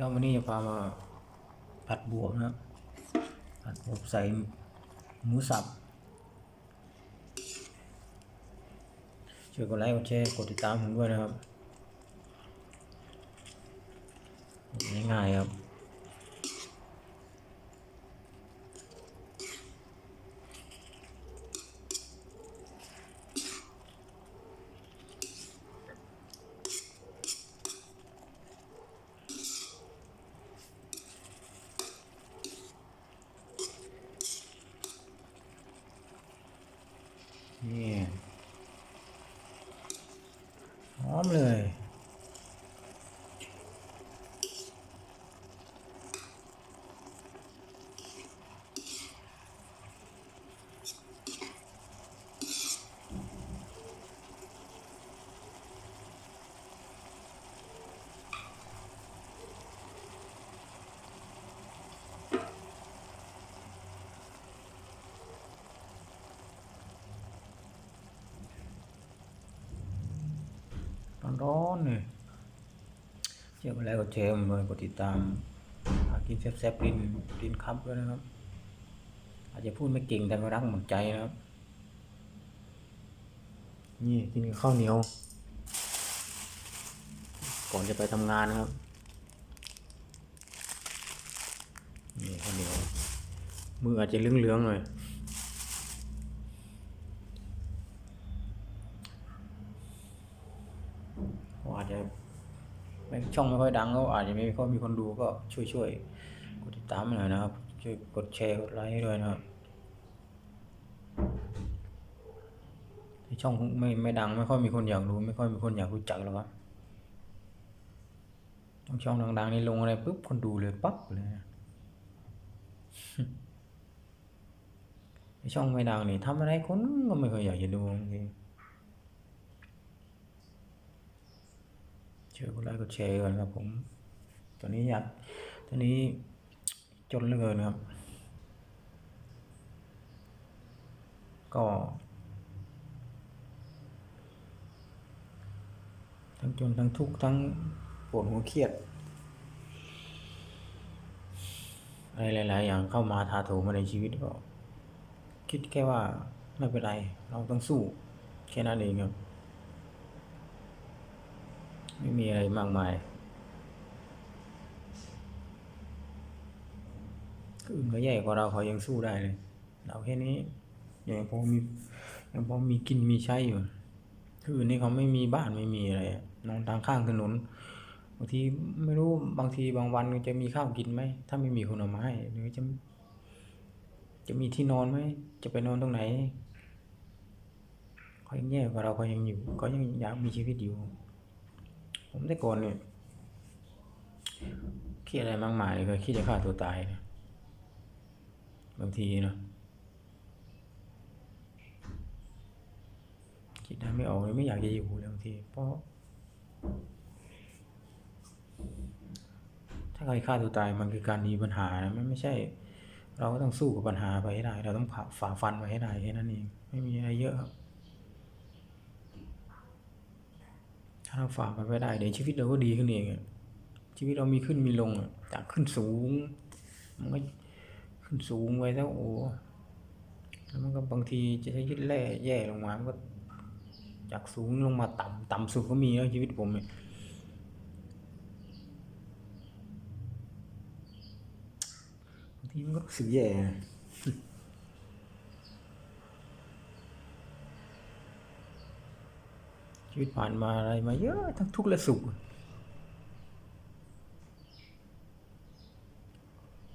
ครับวันนี้จะพามาผัดบวบนะผัดบวบใส่หมูสับช่วยกดไลค์กดแชร์กดติดตามผมด้วยนะครับง่ายๆครับ นี่ หอมเลย ร้อนๆเลยเชื่อไปแล้วก็แชร์ผมเลยกดติดตามหากินแซ่บๆดินดินครับด้วยนะครับ อาจจะพูดไม่เก่งแต่ก็รักหมดใจนะครับ นี่กินกับข้าวเหนียว ก่อนจะไปทำงานนะครับ นี่ข้าวเหนียวมืออาจจะเหลืองๆหน่อย เขาอาจจะไม่ ช่องไม่ค่อยดังก็อาจจะไม่ค่อยมีคนดูก็ช่วยช่วยกดติดตามหน่อยนะครับ ช่วยกดแชร์กดไลค์ด้วยนะครับช่องไม่ไม่ดังไม่ค่อยมีคนอยากดูไม่ค่อยมีคนอยากรู้จักหรอกครับช่องดังๆนี่ลงอะไรปุ๊บคนดูเลยปั๊บเลยช่องไม่ดังนี่ทำอะไรคนก็ไม่ค่อยอยากจะดูบาง ช่วยกดไลค์กดแชร์กันครับผม ตอนนี้อยากตอนนี้จนเหลือเกินครับ ก็ ทั้งจนทั้งทุกข์ทั้งปวดหัวเครียด อะไรหลาย ๆ อย่างเข้ามาทาโถมาในชีวิตก็ คิดแค่ว่าไม่เป็นไร เราต้องสู้ แค่นั้นเองครับ ไม่มีอะไรมากมายคืออื่นก็แย่กว่าเราเขายังสู้ได้เลย เราแค่นี้ยังพอมียังพอมีกินมีใช้อยู่คืออื่นนี่เขาไม่มีบ้านไม่มีอะไรนอนทางข้างถนนบางทีไม่รู้บางทีบางวันจะมีข้าวกินไหมถ้าไม่มีคนเอามาให้หรือจะ จะมีที่นอนไหมจะไปนอนตรงไหนเขายังแย่กว่าเราเขายังอยู่เขายังอยากมีชีวิตอยู่ ผมแต่ก่อนเนี่ยคิดอะไรมากมายเลยก็คิดจะฆ่าตัวตายนะบางทีเนาะคิดได้ไม่ออกเลยไม่อยากจะอยู่เลยบางทีเพราะ ถ้าใครฆ่าตัวตายมันคือการมีปัญหานะมันไม่ใช่ เราก็ต้องสู้กับปัญหาไปให้ได้ เราต้องผ่าฝ่าฟันไปให้ได้แค่นั้นเองไม่มีอะไรเยอะครับ ถ้าเราฝ่ามันไปได้เดี๋ยวชีวิตเราก็ดีขึ้นเองชีวิตเรามีขึ้นมีลงจากขึ้นสูง มันก็ขึ้นสูงไปแล้วโอ้แล้วมันก็บางทีจะใช้ยึดแร่แย่ลงมามันก็จากสูงลงมาต่ำต่ำสุดก็มีแล้วชีวิตผมเนี่ยบางทีมันก็รู้สึกแย่นะ ชีวิตผ่านมาอะไรมาเยอะทั้งทุกข์และสุข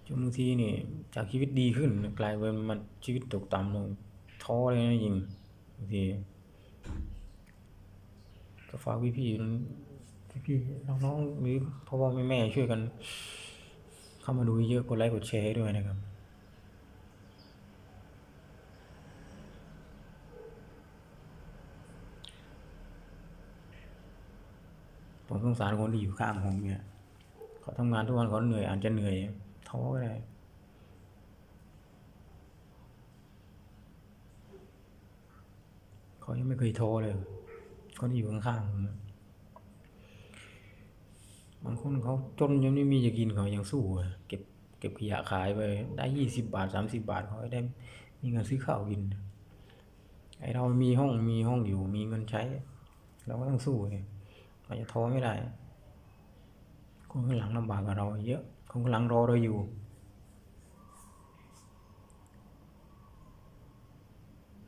จนบางทีนี่จากชีวิตดีขึ้นกลายเป็นมันชีวิตตกต่ำลงท้อเลยนะยิงบางทีก็ฝากพี่พี่ๆพี่น้องๆหรือพ่อพ่อแม่แม่ๆช่วยกัน เข้ามาดูเยอะกดไลค์กดแชร์ให้ด้วยนะครับ ผมสงสารคนที่อยู่ข้างผมเนี่ยเขาทำงานทุกวันเขาเหนื่อยอาจจะเหนื่อยท้อก็ได้เขายังไม่เคยท้อเลยคนที่อยู่ข้างๆผมบางคนเขาจนยังไม่มีจะกินเขายังสู้เก็บเก็บขยะขายไปได้ยี่สิบบาทสามสิบาทเขาได้มีเงินซื้อข้าวกินไอเรามีห้องมีห้องอยู่มีเงินใช้ เราก็ต้องสู้ไง เราจะท้อไม่ได้ คนข้างหลังลำบากกว่าเราเยอะคนข้างหลังรอเราอยู่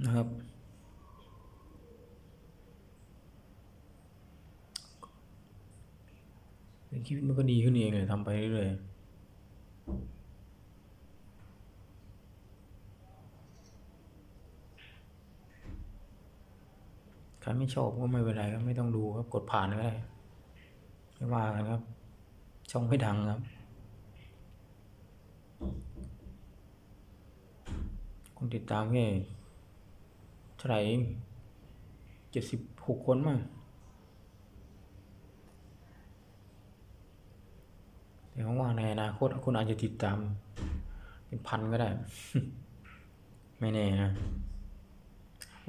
นะครับ ชีวิตมันก็ดีขึ้นเองเลยทำไปเรื่อยๆ ใครไม่ชอบก็ไม่เป็นไรครับไม่ต้องดูครับกดผ่านก็ได้ไม่ว่ากันครับ ช่องไม่ดังครับ คนติดตามแค่เท่าไหร่เจ็ดสิบหกคนมั้งแต่ผมว่าในอนาคตคุณอาจจะติดตาม เป็นพันก็ได้ ไม่แน่นะ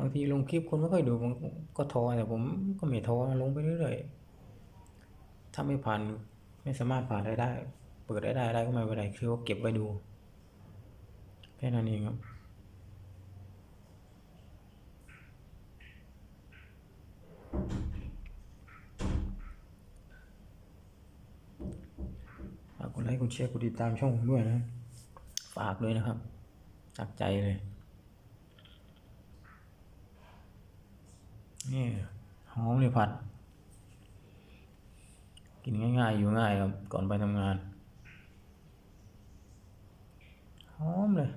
างทีลงคลิปคนไม่ค่อยดูผมก็ท้อแต่ผมก็ไม่ท้อลงไปเรื่อยๆถ้าไม่ผ่านไม่สามารถผ่านได้ได้ เปิดได้ได้ได้ก็ไม่เป็นไรคือว่าเก็บไว้ดูแค่นั้นเองครับฝากกดไลค์กดแชร์กดติดตามช่องผมด้วยนะ ฝากด้วยนะครับจากใจเลย นี่หอมเลยผัด กินง่ายๆ อยู่ง่ายครับก่อนไปทำงานหอมเลย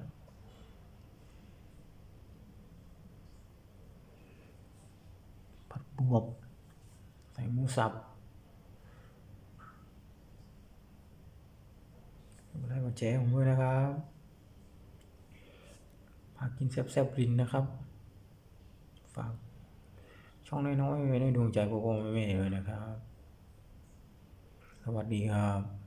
ผัดบวบใส่หมูสับกดไลค์กดแชร์ผมด้วยนะครับฝากกินแซ่บๆรินนะครับ ฝาก ช่องน้อยๆไว้ในดวงใจพ่อๆแม่ๆเลยนะครับ สวัสดีครับ